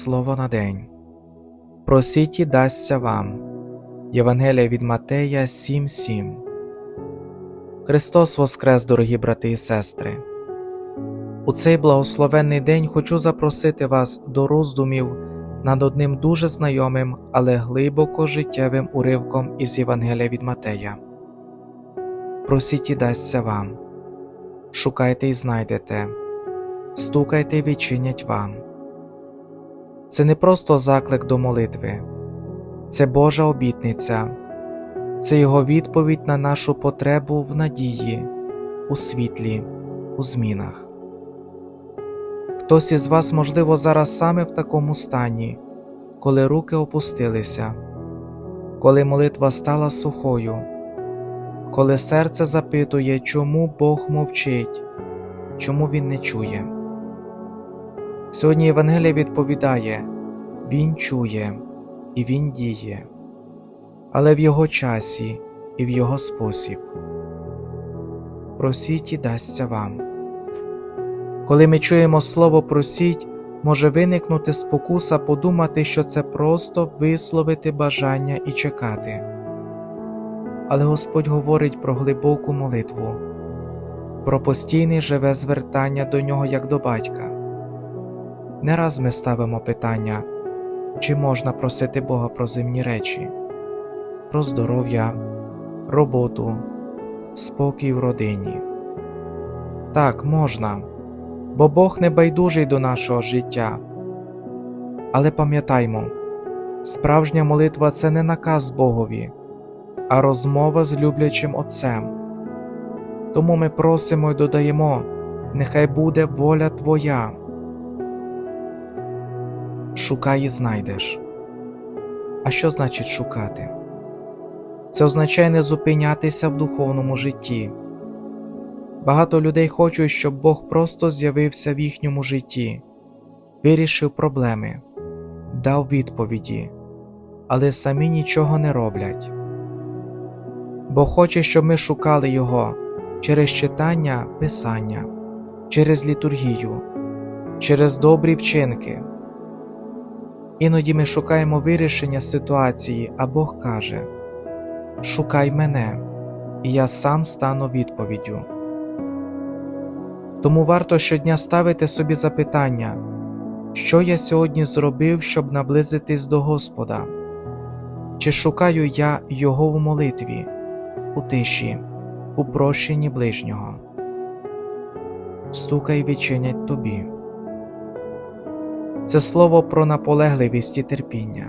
Слово на день. Просіть і дасться вам. Євангелія від Матея 7.7. Христос Воскрес, дорогі брати і сестри. У цей благословенний день хочу запросити вас до роздумів над одним дуже знайомим, але глибоко життєвим уривком із Євангелія від Матея. Просіть і дасться вам. Шукайте і знайдете, стукайте і відчинять вам. Це не просто заклик до молитви, це Божа обітниця, це Його відповідь на нашу потребу в надії, у світлі, у змінах. Хтось із вас, можливо, зараз саме в такому стані, коли руки опустилися, коли молитва стала сухою, коли серце запитує, чому Бог мовчить, чому Він не чує. Сьогодні Євангелія відповідає Він чує і Він діє, але в Його часі і в Його спосіб. Просіть і дасться вам. Коли ми чуємо слово просіть, може виникнути спокуса подумати, що це просто висловити бажання і чекати. Але Господь говорить про глибоку молитву, про постійне живе звертання до нього як до батька. Не раз ми ставимо питання, чи можна просити Бога про земні речі, про здоров'я, роботу, спокій в родині. Так, можна, бо Бог не байдужий до нашого життя. Але пам'ятаймо, справжня молитва це не наказ Богові, а розмова з люблячим Отцем. Тому ми просимо й додаємо, нехай буде воля Твоя шукай і знайдеш. А що значить шукати? Це означає не зупинятися в духовному житті. Багато людей хочуть, щоб Бог просто з'явився в їхньому житті, вирішив проблеми, дав відповіді, але самі нічого не роблять. Бог хоче, щоб ми шукали Його через читання Писання, через літургію, через добрі вчинки. Іноді ми шукаємо вирішення ситуації, а Бог каже: Шукай мене, і я сам стану відповіддю. Тому варто щодня ставити собі запитання, що я сьогодні зробив, щоб наблизитись до Господа, чи шукаю я Його в молитві, у тиші, у прощенні ближнього. Стукай відчинять тобі це слово про наполегливість і терпіння,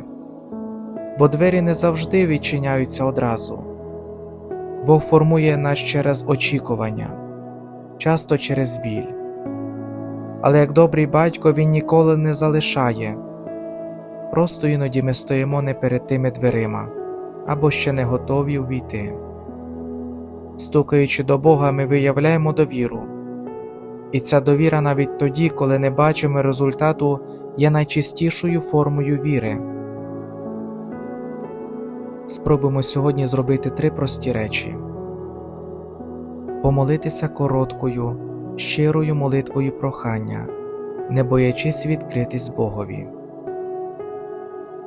бо двері не завжди відчиняються одразу, Бог формує нас через очікування, часто через біль. Але як добрий батько Він ніколи не залишає, просто іноді ми стоїмо не перед тими дверима або ще не готові увійти. Стукаючи до Бога, ми виявляємо довіру. І ця довіра навіть тоді, коли не бачимо результату, є найчистішою формою віри. Спробуємо сьогодні зробити три прості речі: помолитися короткою, щирою молитвою прохання, не боячись відкритись Богові,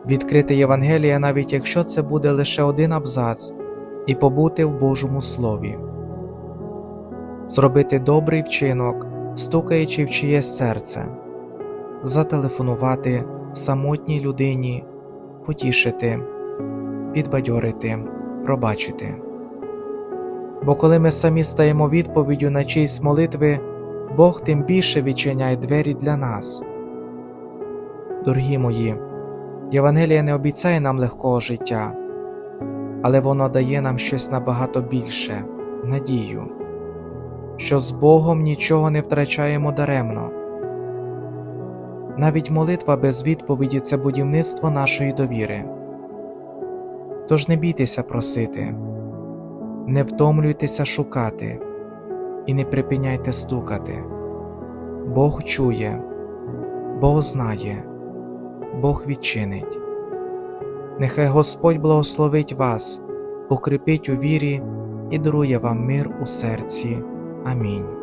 відкрити Євангелія, навіть якщо це буде лише один абзац, і побути в Божому Слові, зробити добрий вчинок стукаючи в чиєсь серце, зателефонувати самотній людині, потішити, підбадьорити, пробачити. Бо коли ми самі стаємо відповіддю на чиїсь молитви, Бог тим більше відчиняє двері для нас. Дорогі мої, Євангелія не обіцяє нам легкого життя, але воно дає нам щось набагато більше надію що з Богом нічого не втрачаємо даремно. Навіть молитва без відповіді це будівництво нашої довіри. Тож не бійтеся просити, не втомлюйтеся шукати і не припиняйте стукати. Бог чує, Бог знає, Бог відчинить. Нехай Господь благословить вас, укріпить у вірі і дарує вам мир у серці. Amém.